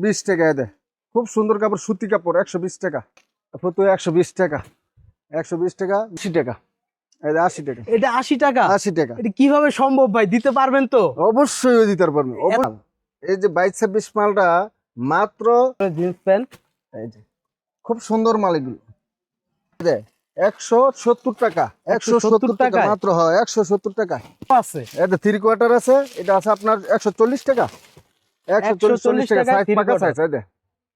বিশ টাকা দেয় খুব সুন্দর কাপড় সুতি কাপড় একশো বিশ টাকা। তারপর একশো বিশ টাকা। একশো বিশ টাকা আশি টাকা। এই আশি টাকা। এটা আশি টাকা? আশি টাকা। এটা কীভাবে সম্ভব ভাই? দিতে পারবেন তো? অবশ্যই দিতে পারবেন। এই যে বাইশ ছাব্বিশ মালটা মাত্র জিন্স প্যান্ট। এই যে খুব সুন্দর মাল এগুলো। একশো সত্তর টাকা। একশো সত্তর টাকা মাত্র হয় একশো সত্তর টাকা। আছে। এটা থ্রি কোয়ার্টার আছে। এটা আছে আপনার একশো চল্লিশ টাকা। 140 টাকা টাকায় সাইজ three পাকা quarter। সাইজ এই দেখ।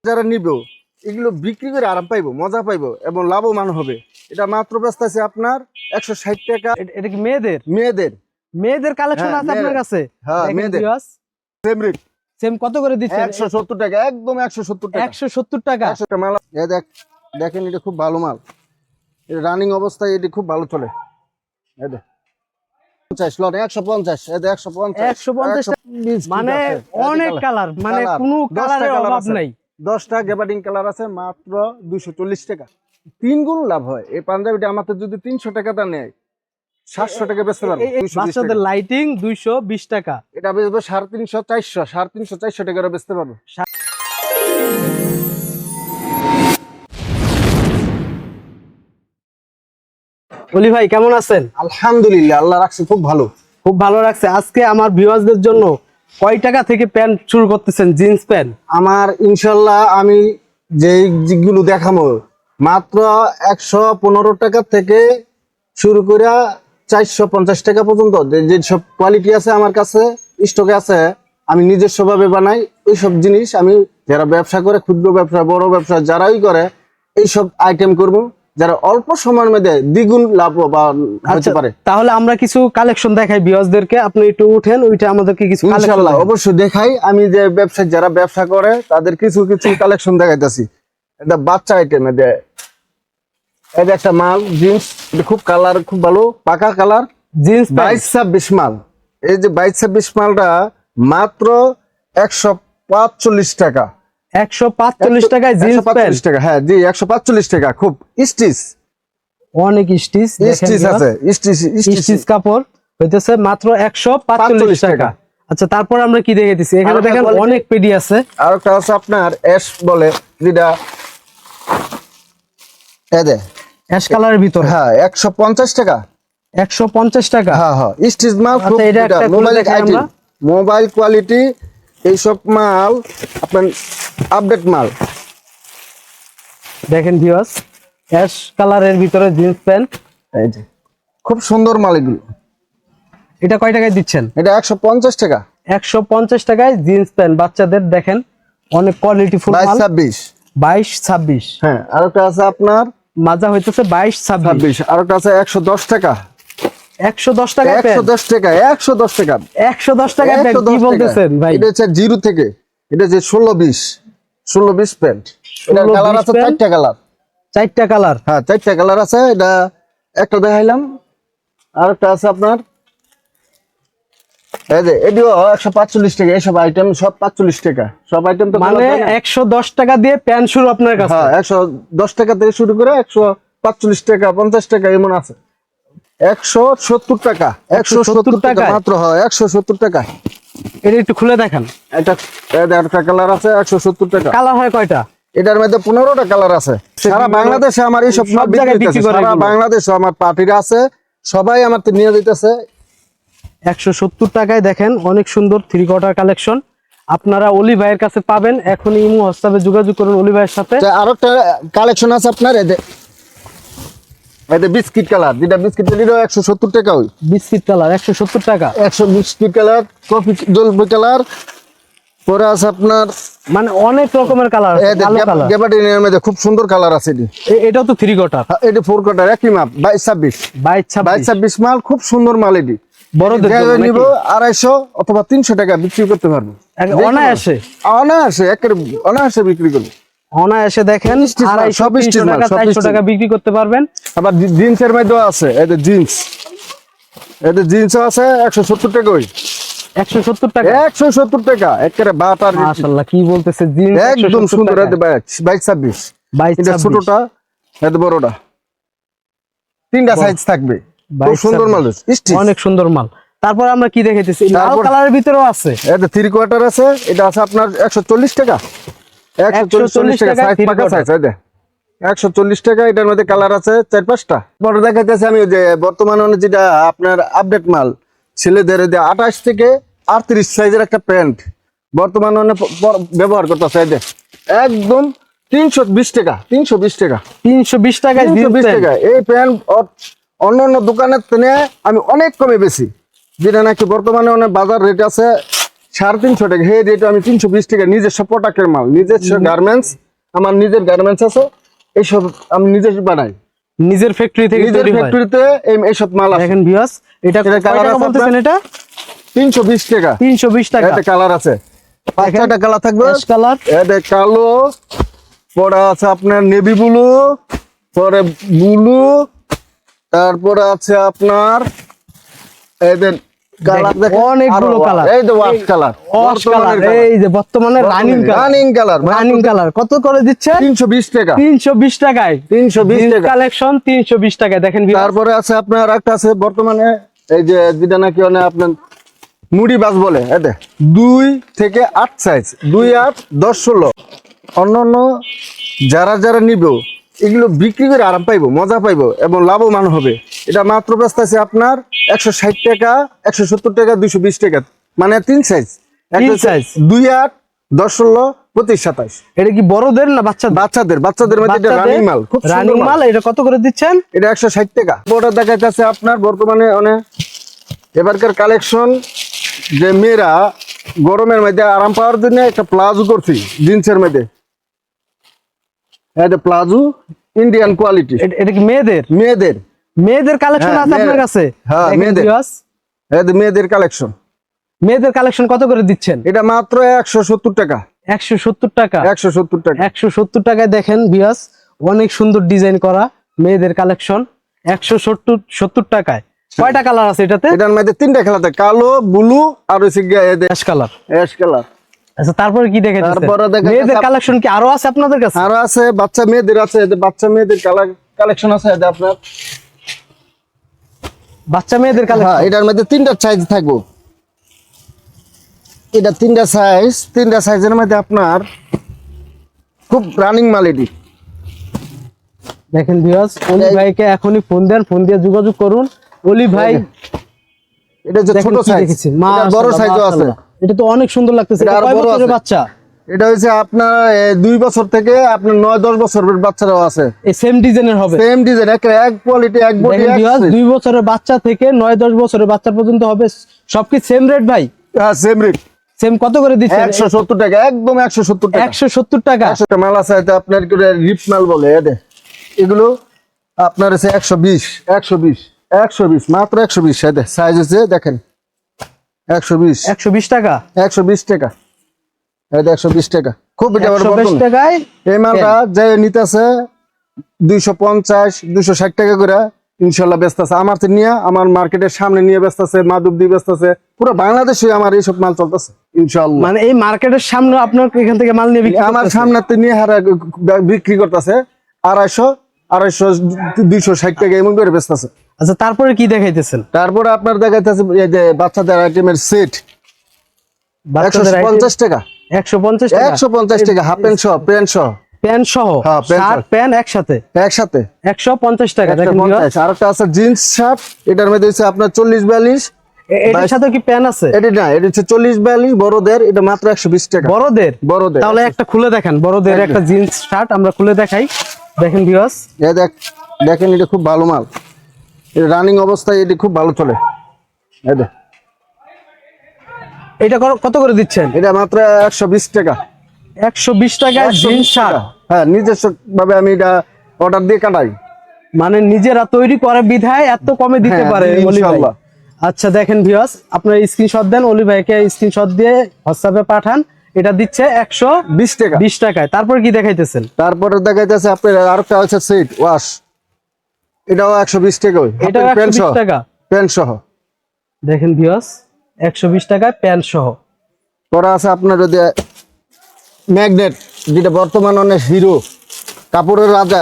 যারা নিবেও এগুলো বিক্রি করে আরাম পাইবো মজা পাইবো এবং লাভবান হবে। এটা মাত্র ব্যস্ত আছে আপনার একশো ষাট টাকা। এটা কি মেয়েদের? মেয়েদের। মেয়েদের কালেকশন হ্যাঁ, আছে আপনার কাছে? হ্যাঁ মেয়েদের। সেম রেট সেম কত করে দিচ্ছেন? টাকা একদম একশো সত্তর টাকা। একশো সত্তর টাকা। মাল দেখ দেখেন এটা খুব ভালো মাল। রানিং অবস্থায় এটি খুব ভালো চলে। দেখ। মানে। অনেক কালার মানে কোনো কালারের অভাব। নাই দশটা গেবাডিং কালার আছে মাত্র দুশো চল্লিশ টাকা তিন গুণ লাভ হয় এই পাঞ্জাবিটা আমাদের যদি তিনশো টাকাটা নেয় সাতশো টাকা বেচতে পারব 220 বাচ্চাদের টাকা। লাইটিং দুইশো বিশ টাকা এটা বেচবো সাড়ে তিনশো চারশো সাড়ে তিনশো চারশো টাকা বেচতে পারব অলি ভাই কেমন আছেন? আলহামদুলিল্লাহ আল্লাহ রাখছে খুব ভালো। খুব ভালো রাখছে। আজকে আমার ভিউয়ার্সদের জন্য কয় টাকা থেকে প্যান্ট শুরু করতেছেন? Jeans pant? আমার ইনশাল্লাহ আমি যে যেগুলো দেখাবো মাত্র একশো পনেরো টাকা থেকে শুরু করে চারশো পঞ্চাশ টাকা পর্যন্ত যে- যেসব কোয়ালিটি আছে আমার কাছে স্টকে আছে আমি নিজস্ব ভাবে বানাই ওইসব জিনিস আমি যারা ব্যবসা করে ক্ষুদ্র ব্যবসা বড় ব্যবসা যারাই করে এইসব আইটেম করব। যারা অল্প সময়ের মধ্যে দ্বিগুণ লাভবান হতে আচ্ছা, পারে। তাহলে আমরা কিছু কালেকশন দেখাই ভিউয়ার্সদেরকে আপনি একটু উঠেন ওইটা আমাদেরকে কিছু অবশ্যই দেখাই। আমি যে ব্যবসা যারা ব্যবসা করে তাদের কিছু কিছু কালেকশন দেখাইতেছি। এটা বাচ্চা আইটেম এদের এটা একটা মাল জিন্স খুব কালার খুব ভালো পাকা কালার জিন্স বাইশ ছাব্বিশ মাল। এই যে বাইশ ছাব্বিশ মালটা মাত্র একশো পাঁচচল্লিশ টাকা। একশো পাঁচচল্লিশ টাকায় জিন্স প্যান্ট। 145 টাকা হ্যাঁ জি টাকা খুব স্টিচ। অনেক স্টিচ স্টিচ আছে স্টিচ স্টিচ। স্টিচ কাপড় হইতেছে মাত্র একশো পাঁচচল্লিশ 45 টাকা। টাকা। আচ্ছা তারপর আমরা কি দেখেছি এখানে দেখেন অনেক পেডি আছে। আর একটা আছে আপনার অ্যাশ বলে যেটা এ দে। অ্যাশ কালারের ভিতর। হ্যাঁ একশো পঞ্চাশ টাকা। একশো পঞ্চাশ টাকা। হ্যাঁ হ্যাঁ স্টিচ মাল খুব আচ্ছা, মোবাইল দেখাই মোবাইল কোয়ালিটি এইসব মাল আপনার আপডেট মাল। দেখেন ভিউয়ার্স অ্যাশ কালারের ভিতরে জিন্স প্যান্ট এই যে খুব সুন্দর মাল এগুলো। এটা কয় টাকায় দিচ্ছেন? এটা একশো পঞ্চাশ টাকা। একশো পঞ্চাশ টাকায় জিন্স প্যান্ট বাচ্চাদের দেখেন অনেক কোয়ালিটি ফুল বাইশ ছাব্বিশ। বাইশ ছাব্বিশ। হ্যাঁ আর একটা আছে আপনার মাজা হইতেছে বাইশ ছাব্বিশ। ছাব্বিশ আর একটা আছে একশো দশ টাকা। একশো দশ টাকা একশো দশ টাকা একশো দশ টাকা। একশো দশ টাকা কি বলতেছেন ভাই? এটা হচ্ছে জিরো থেকে এটা হচ্ছে ষোলো বিশ। ষোলো বিশ প্যান্ট। এটা 16 কালার 20 আছে চারটা কালার চারটা কালার হ্যাঁ চারটা কালার আছে এটা একটা দেখাইলাম। আর একটা আছে আপনার। এই যে এটিও একশো পাঁচচল্লিশ টাকা আইটেম সব পাঁচচল্লিশ টাকা। সব আইটেম তো মানে। একশো দশ টাকা দিয়ে প্যান্ট শুরু আপনার কাছে? হ্যাঁ একশো দশ টাকা থেকে শুরু করে একশো পাঁচচল্লিশ টাকা পঞ্চাশ টাকা এমন আছে। একশো সত্তর টাকা একশো সত্তর টাকা মাত্র হয় একশো সত্তর টাকা এটা একটু খুলে দেখান। এটা একটা কালার আছে একশো সত্তর টাকা। কালার হয় কয়টা? এটার মধ্যে পনেরোটা কালার আছে। সারা বাংলাদেশে আমার এইসব সব সারা বাংলাদেশে আমার পার্টিরা আছে। সবাই আমার নিয়ে দিতেছে একশো সত্তর টাকায় দেখেন অনেক সুন্দর থ্রি কোয়ার্টার কালেকশন আপনারা অলি ভাইয়ের কাছে পাবেন। এখন ইমো হোয়াটসঅ্যাপে যোগাযোগ করুন অলি ভাইয়ের সাথে। আর একটা কালেকশন আছে আপনার এদের বিস্কিট কালার। যেটা বিস্কিট এটাও একশো সত্তর টাকা ওই। বিস্কিট কালার একশো সত্তর টাকা। একশো বিস্কিট কালার কফি জলপাই কালার পরে আছে আপনার মানে অনেক রকমের কালার ভালো মধ্যে খুব সুন্দর কালার আছে এটি। এটাও তো থ্রি হ্যাঁ, এটি ফোর কাটার একই মাপ বাইশ ছাব্বিশ। বাইশ বাইশ ছাব্বিশ মাল খুব সুন্দর মাল এটি। নিব আড়াইশো অথবা তিনশো টাকা বিক্রি করতে পারব। অনায়াসে। অনায়াসে একের অনায়াসে বিক্রি করব। অনায়াসে দেখেন আড়াইশো। টাকা বিক্রি করতে পারবেন। আবার জিন্সের মধ্যেও আছে এদের জিন্স। এদের জিন্সও আছে একশো সত্তর টাকা ওই। একশো সত্তর টাকা? একশো সত্তর টাকা একেবারে বাটার মাশাল্লাহ কি বলতেছে জিন্স একদম সুন্দর বাইশ ছাব্বিশ। বাইশ এটা ছোটটা এত বড়টা। তিনটা সাইজ থাকবে। খুব সুন্দর মাল অনেক সুন্দর মাল। তারপর আমরা কি দেখাইতেছি লাল কালারের ভিতরেও আছে। এটা থ্রি কোয়ার্টার আছে এটা আছে আপনার একশো চল্লিশ টাকা। একশো চল্লিশ টাকা সাইজ পাকা সাইজ একশো চল্লিশ টাকা এটার মধ্যে কালার আছে চার পাঁচটা। পরে দেখাইতেছে আমি যে বর্তমানে যেটা আপনার আপডেট মাল ছেলেদের আঠাশ থেকে আটত্রিশ সাইজের একটা প্যান্ট। বর্তমানে প- ব্যবহার করতেছে এই যে একদম তিনশো বিশ টাকা তিনশো বিশ টাকা। তিনশো বিশ টাকায় তিনশো বিশ। টাকা এই প্যান্ট অন্য অন্য দোকানের থেকে আমি অনেক কমে বেশি। যেটা নাকি বর্তমানে অনেক বাজার রেট আছে সাড়ে তিনশো টাকা। হে রেট আমি তিনশো বিশ টাকা নিজস্ব প্রোডাক্টের মাল নিজস্ব গার্মেন্টস আমার নিজের গার্মেন্টস আছে। এইসব আমি নিজে বানাই। নিজের ফ্যাক্টরি থেকে নিজের ফ্যাক্টরিতে এইসব মাল আছে দেখেন ভিউয়ার্স এটা কয় টাকা বলতেছেন এটা? তিনশো বিশ টাকা। তিনশো বিশ টাকা। এটা কালার আছে। পাঁচটা কালার থাকবে। কালার এটা কালো পরে আছে আপনার নেভি ব্লু পরে ব্লু তারপরে আছে আপনার এদের দেখেন, অনেকগুলো colour। এই যে ওয়াশ কালার অস কালার এই যে বর্তমানে running colour running colour running colour কত করে দিচ্ছে তিনশো বিশ টাকা। তিনশো বিশ টাকায়। তিনশো বিশ টাকা। কালেকশন তিনশো বিশ টাকায়। দেখেন তারপরে আছে আপনার একটা আছে বর্তমানে এই যে যেটা নাকি অনেক আপনার মুড়ি বাস বলে এতে দুই থেকে আট সাইজ দুই আট দশ ষোলো। অন্য অন্য যারা যারা নিব এগুলো বিক্রি করে আরাম পাইবো মজা পাইবো এবং লাভবান হবে। এটা মাত্র ব্যস্ত আছে আপনার একশো ষাট টাকা একশো সত্তর টাকা দুইশো বিশ টাকা। মানে তিন সাইজ size। দুই আট দশ ষোলো পঁচিশ সাতাশ। এটা কি বড়দের না বাচ্চাদের? বাচ্চাদের বাচ্চাদের মধ্যে এটা রানিং মাল খুব রানিং মাল। এটা কত করে দিচ্ছেন? এটা একশো ষাট টাকা। বড় দেখাইতেছে আপনার বর্তমানে অনেক এবারকার কালেকশন যে মেয়েরা গরমের মধ্যে আরাম পাওয়ার জন্য একটা প্লাজো করছি জিন্সের মধ্যে। এটা প্লাজো ইন্ডিয়ান কোয়ালিটি এটা কি মেয়েদের? মেয়েদের। মেয়েদের কালেকশন হ্যাঁ, আছে আপনার কাছে? হ্যাঁ, মেয়েদের। মেয়েদের কালেকশন মেয়েদের কালেকশন কত করে দিচ্ছেন? এটা মাত্র একশো সত্তর টাকা। একশো সত্তর টাকা। একশো সত্তর টাকা। একশো সত্তর টাকায় দেখেন বিয়াস অনেক সুন্দর ডিজাইন করা মেয়েদের কালেকশন একশো সত্তর সত্তর টাকায়। কয়টা কালার আছে এটাতে? এটার মধ্যে তিনটা কালার খেলাতে কালো ব্লু আর হচ্ছে অ্যাশ কালার অ্যাশ কালার আচ্ছা তারপরে কি দেখে তারপরে মেয়েদের কালেকশন কি আরও আছে আপনাদের কাছে? আরও আছে বাচ্চা মেয়েদের আছে বাচ্চা মেয়েদের কালেকশন আছে আপনার। বাচ্চা মেয়েদের হ্যাঁ কালেকশন এটার মধ্যে তিনটা সাইজ থাকব। এটা তিনটা সাইজ তিনটা সাইজের মধ্যে আপনার খুব রানিং মাল এটি। দেখেন বিয়াস অলি ভাইকে এখনই ফোন দেন ফোন দিয়ে যোগাযোগ করুন। অলি ভাই এটা দেখেন ছোট সাইজ দেখেছি বড় সাইজও আছে। এটা তো অনেক সুন্দর লাগতেছে এটা আরও বড় আছে। বাচ্চা? এটা হচ্ছে আপনার দুই বছর থেকে আপনার নয় দশ বছরের বাচ্চারাও আছে। এই সেম ডিজাইনের হবে। সেম ডিজাইন এক এক কোয়ালিটি এক বডি দুই বছরের বাচ্চা থেকে নয় দশ বছরের বাচ্চা পর্যন্ত হবে। সব কি সেম রেট ভাই? হ্যাঁ সেম রেট সেম কত করে দিচ্ছেন? টাকা একদম টাকা। মাল আছে এটা আপনার করে রিপ মাল বলে এগুলো মাত্র সাইজ দেখেন একশো বিশ। একশো বিশ টাকা? একশো বিশ টাকা। এটা একশো বিশ টাকা। খুব এটা টাকায় এই মালটা যে নিতেছে টাকা করে ইনশাল্লাহ ব্যস্ত আছে। আমার নিয়ে আমার মার্কেটের সামনে নিয়ে ব্যস্ত আছে মাধব ব্যস্ত আছে। পুরো বাংলাদেশে আমার এইসব মাল চলতেছে মানে এই মার্কেটের সামনে আপনার এখান থেকে মাল নিয়ে বিক্রি আমার সামনে নিয়ে হারা বিক্রি করতেছে আড়াইশো আড়াইশো দুইশো ষাট টাকা এমন করে ব্যস্ত আছে। আচ্ছা তারপরে কি দেখাইতেছেন? তারপরে আপনার দেখাইতেছে বাচ্চাদের আইটেমের সেট একশো পঞ্চাশ টাকা। একশো পঞ্চাশ টাকা। একশো পঞ্চাশ টাকা হাফ প্যান্ট সহ প্যান্ট সহ। প্যান্ট সহ হ্যাঁ, প্যান্ট শার্ট প্যান্ট একসাথে? একসাথে। একশো পঞ্চাশ টাকা। আর একটা আছে জিন্স শার্ট এটার মধ্যে হচ্ছে আপনার চল্লিশ বিয়াল্লিশ এটার সাথে কি প্যান্ট আছে? এটা না এটা হচ্ছে চল্লিশ বিয়াল্লিশ বড়দের এটা মাত্র একশো বিশ টাকা। বড়দের? বড়দের তাহলে একটা খুলে দেখেন বড়দের একটা জিন্স শার্ট আমরা খুলে দেখাই। দেখেন ভিউয়ার্স এ দেখ দেখেন এটা খুব ভালো মাল। এটা রানিং অবস্থায় এটি খুব ভালো চলে। এই দেখ। এটা কত করে দিচ্ছেন? এটা মাত্র একশো বিশ টাকা। একশো বিশ টাকায় 120 জিন্স শার্ট? হ্যাঁ নিজস্ব ভাবে আমি এটা অর্ডার দিয়ে কাটাই। মানে নিজেরা তৈরি করে বিধায় এত কমে দিতে হ্যাঁ, পারে। ইনশাআল্লাহ। আচ্ছা দেখেন ভিউয়ার্স আপনার স্ক্রিনশট দেন অলি ভাইকে স্ক্রিনশট দিয়ে হোয়াটসঅ্যাপে পাঠান। এটা দিচ্ছে একশো বিশ টাকা। বিশ টাকায়। তারপর কি দেখাইতেছেন? তারপরে দেখাইতেছে আপনার আরেকটা আছে সিট ওয়াশ এটাও একশো বিশ টাকা। এটাও একশো টাকা। প্যান্ট সহ। দেখেন ভিউয়ার্স একশো বিশ টাকায় প্যান্ট সহ। পরে আছে আপনার যদি ম্যাগনেট যেটা বর্তমান অনেক হিরো কাপড়ের রাজা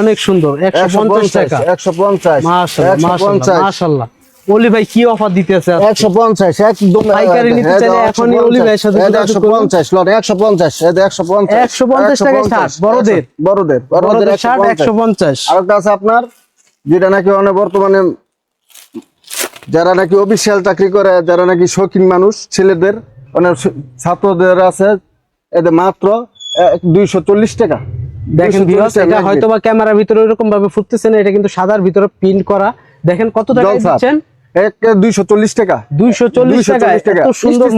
অনেক সুন্দর একশো পঞ্চাশ টাকা। একশো পঞ্চাশ মাশাআল্লাহ একশো মাশাআল্লাহ পঞ্চাশ। মাশাআল্লাহ। অলি ভাই কি অফার দিতেছে আজকে? একশো পঞ্চাশ একদম পাইকারি নিতে চাইলে এখনই অলি ভাইয়ের সাথে যোগাযোগ একশো করুন। পঞ্চাশ লট একশো পঞ্চাশ একশো পঞ্চাশ 150 টাকায় শার্ট, বড়দের। বড়দের শার্ট আর আপনার যেটা নাকি অনেক বর্তমানে যারা নাকি অফিসিয়াল চাকরি করে যারা নাকি শৌখিন মানুষ ছেলেদের অনেক ছাত্রদের আছে এদের মাত্র দুইশো চল্লিশ টাকা। দেখেন 240 ভিউয়ার্স টাকা এটা হয়তো বা ক্যামেরার ভিতরে এরকম ভাবে ফুটতেছে না এটা কিন্তু সাদার ভিতরে প্রিন্ট করা। দেখেন কত টাকা দিচ্ছেন? দুইশো চল্লিশ টাকা। দুইশো চল্লিশ টাকা 240 টাকা এত সুন্দর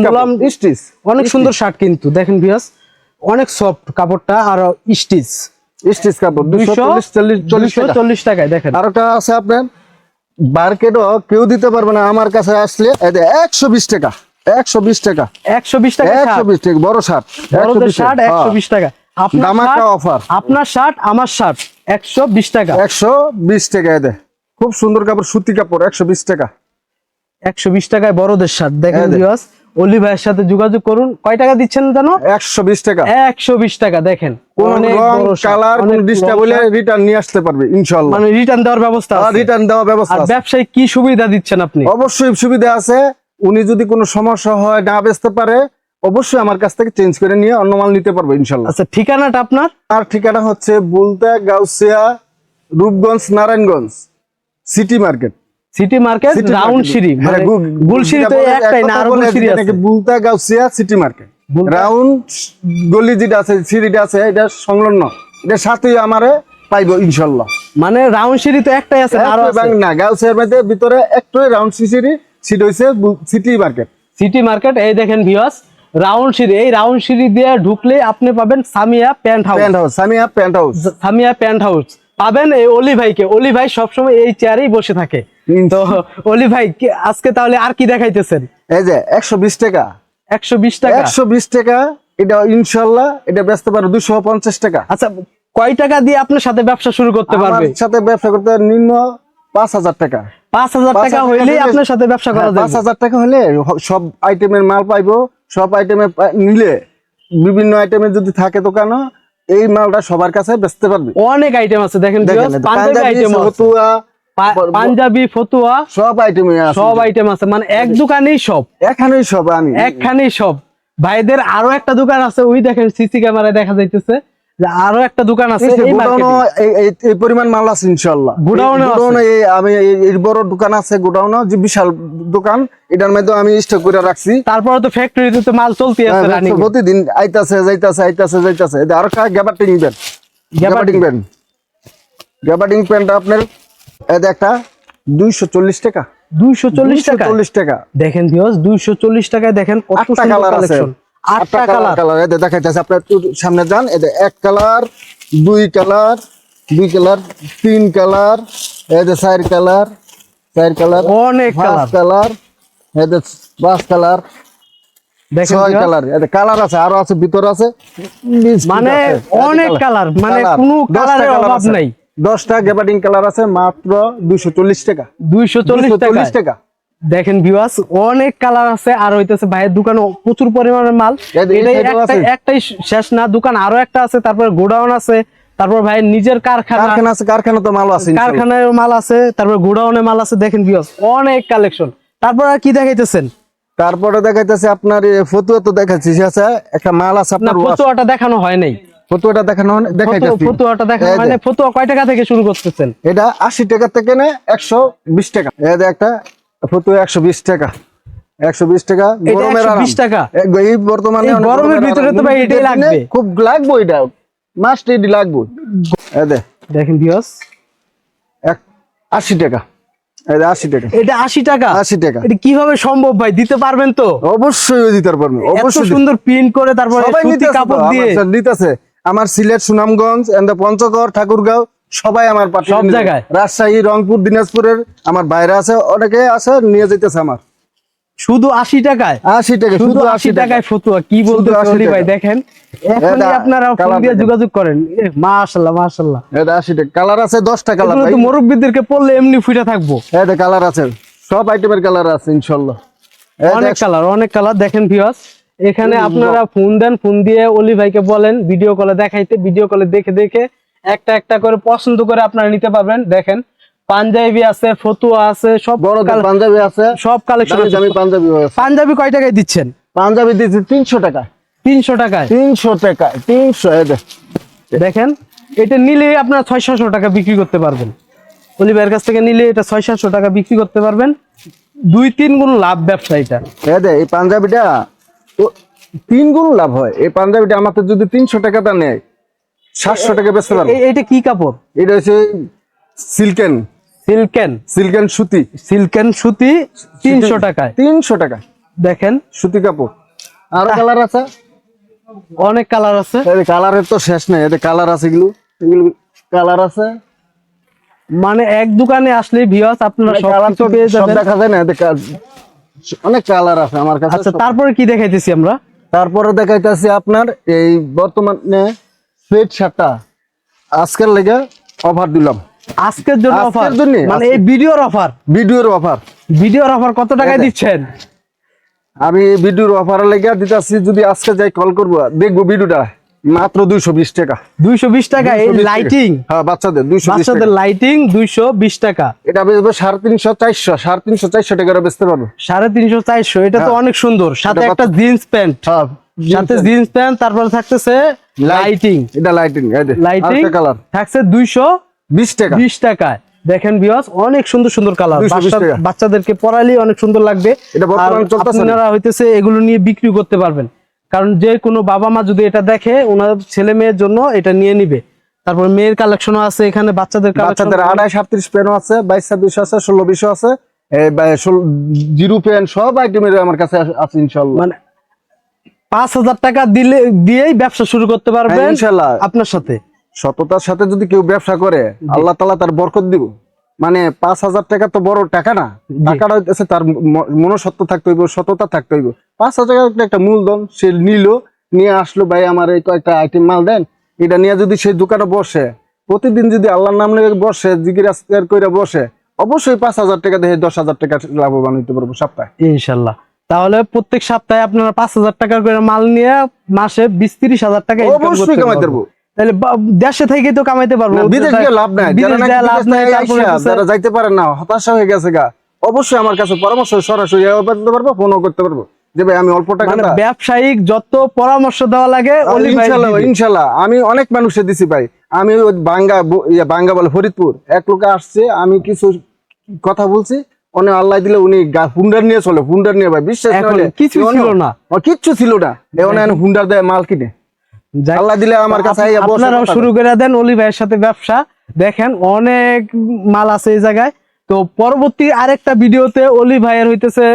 অনেক সুন্দর শার্ট কিন্তু। দেখেন অনেক সফট কাপড়টা আর স্টিচ। স্টিচ কাপড় দুইশো চল্লিশ টাকায় দেখেন। আর আছে আপনার মার্কেটও কেউ দিতে পারবে না আমার কাছে আসলে একশো বিশ টাকা একশো বিশ টাকা একশো বিশ টাকা একশো বিশ টাকা বড় শার্ট শার্ট একশো বিশ টাকা আপনার offer। আপনার শার্ট আমার শার্ট একশো বিশ টাকা একশো বিশ টাকা এদে খুব সুন্দর কাপড় সুতি কাপড় একশো বিশ টাকা একশো বিশ টাকায় বড়দের শার্ট দেখেন অলি ভাইয়ের সাথে যোগাযোগ করুন। কয় টাকা দিচ্ছেন জানো? একশো বিশ টাকা। একশো বিশ টাকা দেখেন। কালার। রিটার্ন নিয়ে আসতে পারবে ইনশাল্লাহ মানে রিটার্ন দেওয়ার ব্যবস্থা। রিটার্ন দেওয়া ব্যবস্থা ব্যবসায় কি সুবিধা দিচ্ছেন আপনি? অবশ্যই সুবিধা আছে। উনি যদি কোনো সমস্যা হয় না বেচতে পারে অবশ্যই আমার কাছ থেকে চেঞ্জ করে নিয়ে অন্য মাল নিতে পারবে ইনশাল্লাহ আচ্ছা ঠিকানাটা আপনার? আর ঠিকানা হচ্ছে Bulta Gausia Rupganj Narayanganj city market city market round. সিঁড়ি। হ্যাঁ, মানে গু- তো একটাই না আরও বলে আছে। Bulta Gausia city market round গলি যেটা আছে সিঁড়িটা আছে এটা সংলগ্ন। এটা সাথেই আমারে পাইবো ইনশাল্লাহ। মানে রাউন্ড সিঁড়ি তো একটাই আছে আরও না গাউসিয়ার মধ্যে ভিতরে একটু রাউন্ড সিঁড়ি সিট হইছে সিটি মার্কেট সিটি মার্কেট এই দেখেন ভিউয়ার্স রাউন্ড সিঁড়ি। এই রাউন্ড সিঁড়ি দিয়ে ঢুকলে আপনি পাবেন Samia pant house pant house Samia pant house Samia pant house পাবেন এই অলি ভাইকে। অলি ভাই সবসময় এই চেয়ারেই বসে থাকে। তো অলি ভাই আজকে তাহলে আর কি দেখাইতেছেন? এই যে একশো বিশ টাকা। একশো বিশ টাকা? একশো বিশ টাকা এটা ইনশাল্লাহ এটা বেচতে পারো দুশো পঞ্চাশ টাকা। আচ্ছা কয় টাকা দিয়ে আপনার সাথে ব্যবসা শুরু করতে পারবে? সাথে ব্যবসা করতে নিম্ন পাঁচ হাজার টাকা। পাঁচ হাজার পাঁচ টাকা টাকা আপনার সাথে ব্যবসা করা হ্যাঁ, পাঁচ হাজার টাকা হলে সব আইটেমের মাল পাইবো সব আইটেমের নিলে বিভিন্ন আইটেমের যদি থাকে দোকানও এই মালটা সবার কাছে বেচতে পারবে। অনেক আইটেম আছে দেখেন পাঞ্জাবি আইটেম পাঞ্জাবি ফতুয়া সব আইটেমে আছে। সব আইটেম আছে। মানে এক দোকানেই সব। এখানেই সব আমি। একখানেই সব। ভাইদের আরও একটা দোকান আছে ওই দেখেন সিসি ক্যামেরায় দেখা যাইতেছে আরও একটা দোকান আছে এই পরিমাণ মাল আছে ইনশাল্লাহ আছে। গোডাউনে আমি এই- বড় দোকান আছে গোডাউন যে বিশাল দোকান এটার মধ্যে আমি স্টক করে রাখছি। তারপরে তো ফ্যাক্টরিতে তো মাল চলতে আছে হ্যাঁ, প্রতিদিন আইতাছে যাইতাছে আইতাছে যাইতাছে। আরও gabardine band gabardine band gabardine pant আপনার একটা দুইশো চল্লিশ টাকা। দুইশো চল্লিশ টাকা? চল্লিশ টাকা। দেখেন দুইশো চল্লিশ টাকায় দেখেন কত কালার কালেকশন আটটা কালার কালার। এদের দেখাইতেছে আপনার সামনে যান এক কালার দুই কালার দুই কালার তিন কালার চার কালার চার কালার অনেক কালার। পাঁচ কালার ছয় কালার কালার আছে আরও আছে ভিতর আছে। মানে অনেক কালার মানে কোনো কালারের অভাব নাই। দশটা গ্যাবার্ডিং কালার আছে মাত্র দুইশো চল্লিশ টাকা। দুইশো চল্লিশ টাকা। দেখেন ভিউয়ার্স অনেক কালার আছে আর হইতেছে ভাইয়ের দোকানে প্রচুর পরিমাণে মাল। একটাই শেষ না দোকান আরও একটা আছে তারপর গোডাউন আছে তারপর ভাইয়ের নিজের কারখানা। কারখানা আছে কারখানা তো মাল আছে কারখানায় মাল আছে তারপর গোডাউনে মাল আছে দেখেন ভিউয়ার্স অনেক কালেকশন তারপর আর কি দেখাইতেছেন? তারপরে দেখাইতেছে আপনার ফতুয়া তো দেখাচ্ছি একটা মাল আছে আপনার ফতুয়াটা দেখানো হয় নাই। ফতুয়াটা দেখানো দেখাইতেছি। ফতুয়াটা দেখানো নাই ফতুয়া কয় টাকা থেকে শুরু করতেছেন? এটা আশি টাকা থেকে নে একশো বিশ টাকা। এই যে একটা ফতুয়া একশো বিশ টাকা। একশো বিশ টাকা এটা গরমের আরাম। 120 টাকা? এই- বর্তমানে গরমের ভিতরে তো ভাই এটাই লাগবে। খুব লাগবে এটা। মাস্ট লাগবে। এই দে দেখেন এক আশি টাকা। টাকা। এটা আশি টাকা? আশি টাকা। এটা কীভাবে সম্ভব ভাই? দিতে পারবেন তো? অবশ্যই দিতে পারব এত অবশ্যই সুন্দর প্রিন্ট করে তারপরে সুতি কাপড় দিয়ে। নিতেছে। আমার সিলেট সুনামগঞ্জ এন্ড পঞ্চগড় ঠাকুরগাঁও সবাই আমার সব জায়গায়? রাজশাহী রংপুর দিনাজপুরের আমার বাইরে আছে অনেকে আছে নিয়ে যেতেছে আমার। শুধু আশি টাকায়? আশি টাকা শুধু আশি টাকায় ফতুয়া কি বলতে 80 ভাই দেখেন। আপনারা ফোন দিয়ে যোগাযোগ করেন। মাশাল্লাহ মাশাল্লাহ। এটা আশি টাকা। কালার আছে দশটা কালার তো মুরব্বীদেরকে পড়লে এমনি ফুটে থাকব। এটা কালার আছে। সব আইটেমের কালার আছে ইনশাল্লাহ। অনেক কালার অনেক কালার দেখেন ভিউয়ার্স এখানে আপনারা ফোন দেন ফোন দিয়ে অলি ভাইকে বলেন ভিডিও কলে দেখাইতে ভিডিও কলে দেখে দেখে একটা একটা করে পছন্দ করে আপনারা নিতে পারবেন। দেখেন পাঞ্জাবি আছে ফতুয়া আছে সব বড় পাঞ্জাবি আছে সব কালেকশন দামি পাঞ্জাবি আছে। পাঞ্জাবি কয় টাকায় দিচ্ছেন? পাঞ্জাবি দিচ্ছি তিনশো টাকা। তিনশো টাকায়? তিনশো টাকা তিনশো। দেখেন এটা নিলে আপনারা ছয় সাতশো টাকা বিক্রি করতে পারবেন। অলি অলিভাইয়ের কাছ থেকে নিলে এটা ছয় সাতশো টাকা বিক্রি করতে পারবেন। দুই তিন গুণ লাভ ব্যবসা এটা। এই পাঞ্জাবিটা ও তিন গুণ লাভ হয়। এই পাঞ্জাবিটা আমাকে যদি তিনশো টাকাটা নেয় সাতশো টাকা বেচতে পারব। এটা কি কাপড়? এটা হচ্ছে সিল্কেন। সিল্কেন। সিল্কেন সুতি। সিল্কেন সুতি তিনশো টাকায়। তিনশো টাকা। দেখেন। সুতি কাপড়। আর কালার আছে? অনেক কালার আছে। কালারের তো শেষ নেই এতে কালার আছে এগুলো। এগুলো কালার আছে। মানে এক দোকানে আসলে ভিওস আপনারা সব কিছু তো পেয়ে সব যাবেন। দেখা যায় না অনেক কালার আছে আমার কাছে আচ্ছা তারপরে কি দেখাইতেছি আমরা? তারপরে দেখাইতেছি আপনার এই বর্তমানে সোয়েট শার্টটা আজকের লেগে অফার দিলাম। আজকের জন্য অফার? মানে এই ভিডিওর অফার ভিডিওর অফার ভিডিওর অফার কত টাকায় দিচ্ছেন? আমি ভিডিওর অফার লেগে দিতেছি যদি আজকে যাই কল করব দেখব ভিডিওটা। মাত্র দুইশো বিশ টাকা। দুইশো বিশ টাকা এই লাইটিং হ্যাঁ বাচ্চাদের বাচ্চাদের লাইটিং দুইশো বিশ টাকা। এটা বেচবো সাড়ে তিনশো চারশো সাড়ে তিনশো চারশো টাকা বেচতে পারব। সাড়ে তিনশো চারশো এটা তো হ্যাঁ। অনেক সুন্দর। সাথে একটা জিন্স প্যান্ট হ্যাঁ সাথে জিন্স প্যান্ট তারপরে থাকতেছে লাইটিং এটা লাইটিং লাইটিং কালার থাকছে দুইশো বিশ টাকা। বিশ টাকায় দেখেন বিয়াস অনেক সুন্দর সুন্দর কালার বাচ্চাদেরকে পরাইলে অনেক সুন্দর লাগবে। এটা বর্তমানে চলতেছে আপনারা হইতেছে এগুলো নিয়ে বিক্রি করতে পারবেন। কারণ যে কোনো বাবা মা যদি এটা দেখে ওনার ছেলে মেয়ের জন্য এটা নিয়ে নিবে। তারপর মেয়ের কালেকশনও আছে এখানে বাচ্চাদের বাচ্চাদের আড়াই সাতত্রিশ পেনও আছে বাইশ ছাব্বিশ আছে ষোলো বিশ আছে। জিরো পেন সব আইটেমের আমার কাছে আছে- আছে ইনশাল্লাহ মানে পাঁচ হাজার টাকা দিলে দিয়েই ব্যবসা শুরু করতে পারবেন হ্যাঁ, ইনশাল্লাহ আপনার সাথে। সততার সাথে যদি কেউ ব্যবসা করে আল্লাহ তালা তার বরকত দিব। মানে পাঁচ হাজার টাকা তো বড় টাকা না। টাকাটা হইতেছে তার মনসত্ব থাকতে হইব সততা থাকতে হইব। পাঁচ হাজার টাকা একটা মূলধন সে নিল নিয়ে আসলো ভাই আমার এই কয়েকটা আইটেম মাল দেন। এটা নিয়ে যদি সেই দোকানে বসে প্রতিদিন যদি আল্লাহর নাম নিয়ে বসে জিগির করে বসে অবশ্যই পাঁচ হাজার টাকা দেখে দশ হাজার টাকা লাভবান হইতে পারব সপ্তাহে। ইনশাল্লাহ। তাহলে প্রত্যেক সপ্তাহে আপনারা পাঁচ হাজার টাকা করে মাল নিয়ে মাসে বিশ তিরিশ হাজার টাকা অবশ্যই কামাইতে পারব। তাহলে দেশে থেকে তো কামাইতে পারব। বিদেশ গিয়ে লাভ নাই। যারা লাভ নাই যাইতে পারে না হতাশা হয়ে গেছে গা। অবশ্যই আমার কাছে পরামর্শ সরাসরি পারব ফোনও করতে পারব। যে ভাই আমি অল্প টাকা মানে ব্যবসায়িক যত পরামর্শ দেওয়া লাগে ইনশাল্লাহ ইনশাল্লাহ। আমি অনেক মানুষে দিছি ভাই। আমি ওই বাঙ্গা ইয়ে বাঙ্গা বলে ফরিদপুর। এক লোকে আসছে আমি কিছু কথা বলছি অনেক আল্লাহ দিলে উনি গা- হুন্ডার নিয়ে চলে হুন্ডার নিয়ে ভাই বিশ্বাস কিছু ছিল না। কিচ্ছু ছিল না। এখন হুন্ডার দেয় মাল কিনে। আল্লাহ দিলে আমার কাছে আপনারাও শুরু করে দেন অলি ভাইয়ের সাথে ব্যবসা। দেখেন অনেক মাল আছে এই জায়গায়। তো পরবর্তী আরেকটা ভিডিওতে অলি ভাইয়ের হইতেছে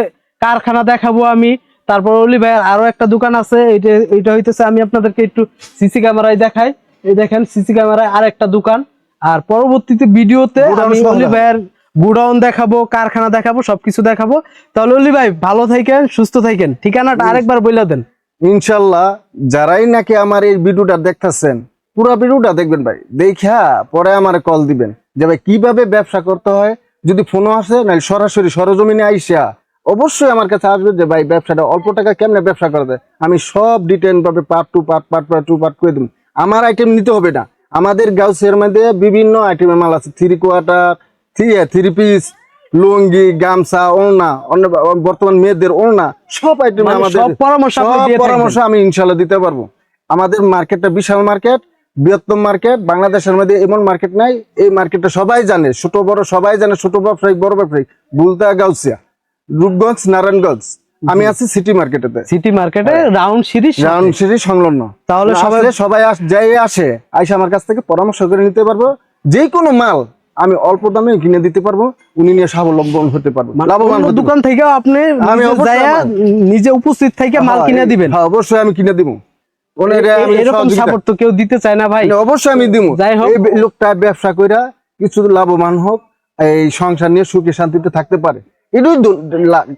কারখানা দেখাবো আমি। তারপর অলি ভাইয়ের আরও একটা দোকান আছে। এটা এটা হইতেছে আমি আপনাদেরকে একটু সিসি ক্যামেরায় দেখাই। এই দেখেন সিসি ক্যামেরায় আরেকটা দোকান। আর পরবর্তীতে ভিডিওতে আমি অলি। ভাইয়ের গুডাউন দেখাবো কারখানা দেখাবো সবকিছু দেখাবো। তাহলে অলি ভাই ভালো থাকেন সুস্থ থাকেন ঠিকানাটা আরেকবার বইলা দেন। ইনশাল্লাহ যারাই নাকি আমার এই ভিডিওটা দেখতেছেন, পুরো ভিডিওটা দেখবেন ভাই। দেখা পরে আমার কল দিবেন যে ভাই কীভাবে ব্যবসা করতে হয়, যদি ফোনও আসে না সরাসরি সরজমিনে আইসা অবশ্যই আমার কাছে আসবে যে ভাই ব্যবসাটা অল্প টাকা কেমনে ব্যবসা করা যায়। আমি সব ভাবে part two part part part two part করে দিব। আমার আইটেম নিতে হবে না। আমাদের গাউসের মধ্যে বিভিন্ন আইটেমের মাল আছে। Three quarter three piece lungi গামছা ওড়না অন্য বর্তমান মেয়েদের ওড়না সব আইটেম মানে আমাদের সব পরামর্শ পরামর্শ আমি ইনশাল্লাহ দিতে পারব। আমাদের মার্কেটটা বিশাল মার্কেট বৃহত্তম মার্কেট বাংলাদেশের মধ্যে এমন মার্কেট নাই এই মার্কেটটা সবাই জানে ছোট বড় সবাই জানে ছোট ব্যবসায়ী বড় ব্যবসায়ী বুলতা গাউসিয়া রূপগঞ্জ নারায়ণগঞ্জ। আমি আছি সিটি মার্কেটেতে সিটি মার্কেটে রাউন্ড সিরিজ রাউন্ড সিরিজ সংলগ্ন। তাহলে সবাই- সবাই আস- যাই আসে আইসা আমার কাছ থেকে পরামর্শ করে নিতে পারব। যে কোনো মাল আমি অল্প দামে কিনে দিতে পারব উনি নিয়ে স্বাবলম্বন হতে পারব। লাভবান দোকান থেকেও আপনি আমি নিজে আমার- উপস্থিত থেকে মাল হ্যাঁ, কিনে দিবেন। হ্যাঁ অবশ্যই আমি কিনে দিব। এরকম সাপোর্ট তো কেউ দিতে চায় না ভাই। মানে অবশ্যই আমি দিব। এই লোকটা ব্যবসা কইরা কিছু লাভবান হোক এই সংসার নিয়ে সুখে শান্তিতে থাকতে পারে।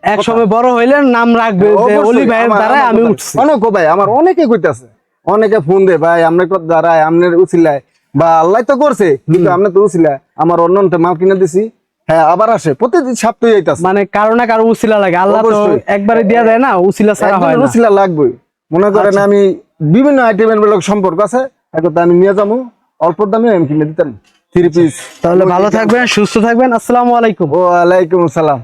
এক সময় বড় হইলে নাম রাখবে যে অবশ্যই, অলি ভাইয়ের আমার- আমি উঠছি। অনেক ভাই আমার অনেকে কইতাছে অনেকে ফোন দে ভাই আপনার কথা দ্বারাই আপনার উচিলায়। বা আল্লাহ তো করছে কিন্তু আপনি তো উচিলায় আমার অন্য মাল কিনে দিছি হ্যাঁ আবার আসে প্রতিদিন সপ্তাহে আইতাছে। মানে কারও না কারও উসিলা লাগে আল্লাহ তো একবারে দিয়া দেয় না উসিলা ছাড়া হয় না। আচ্ছা। উচিলা লাগবে। মনে করেন আমি বিভিন্ন আইটেমের লোক সম্পর্ক আছে একথা আমি নিয়ে যাব অল্প দামে আমি কিনে দিতাম থ্রি পিস তাহলে ভালো থাকবেন সুস্থ থাকবেন আসসালামু আলাইকুম। ওয়ালাইকুম আসসালাম।